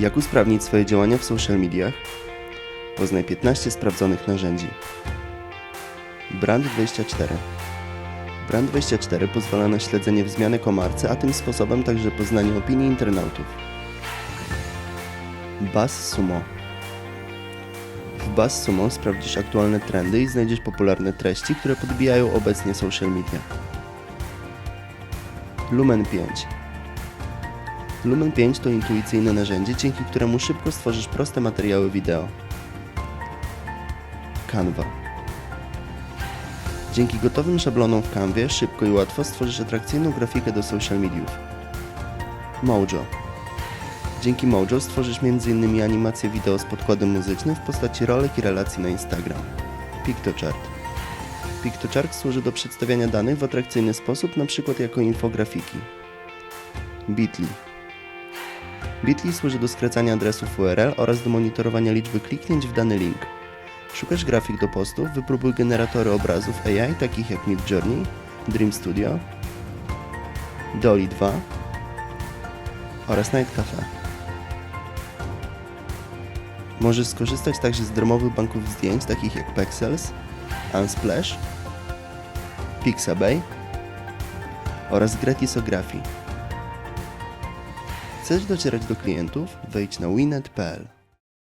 Jak usprawnić swoje działania w social mediach? Poznaj 15 sprawdzonych narzędzi. Brand24 Brand24 pozwala na śledzenie wzmianek o marce, a tym sposobem także poznanie opinii internautów. BuzzSumo W BuzzSumo sprawdzisz aktualne trendy i znajdziesz popularne treści, które podbijają obecnie social media. Lumen 5 Lumen 5 to intuicyjne narzędzie, dzięki któremu szybko stworzysz proste materiały wideo. Canva Dzięki gotowym szablonom w Canvie szybko i łatwo stworzysz atrakcyjną grafikę do social mediów. Mojo Dzięki Mojo stworzysz m.in. animacje wideo z podkładem muzycznym w postaci rolek i relacji na Instagram. PictoChart PictoChart służy do przedstawiania danych w atrakcyjny sposób, np. jako infografiki. Bitly Bitly służy do skracania adresów URL oraz do monitorowania liczby kliknięć w dany link. Szukasz grafik do postów? Wypróbuj generatory obrazów AI takich jak Midjourney, Dream Studio, Dolly 2 oraz Night Cafe. Możesz skorzystać także z darmowych banków zdjęć takich jak Pexels, Unsplash, Pixabay oraz Gratisography. Chcesz docierać do klientów? Wejdź na winet.pl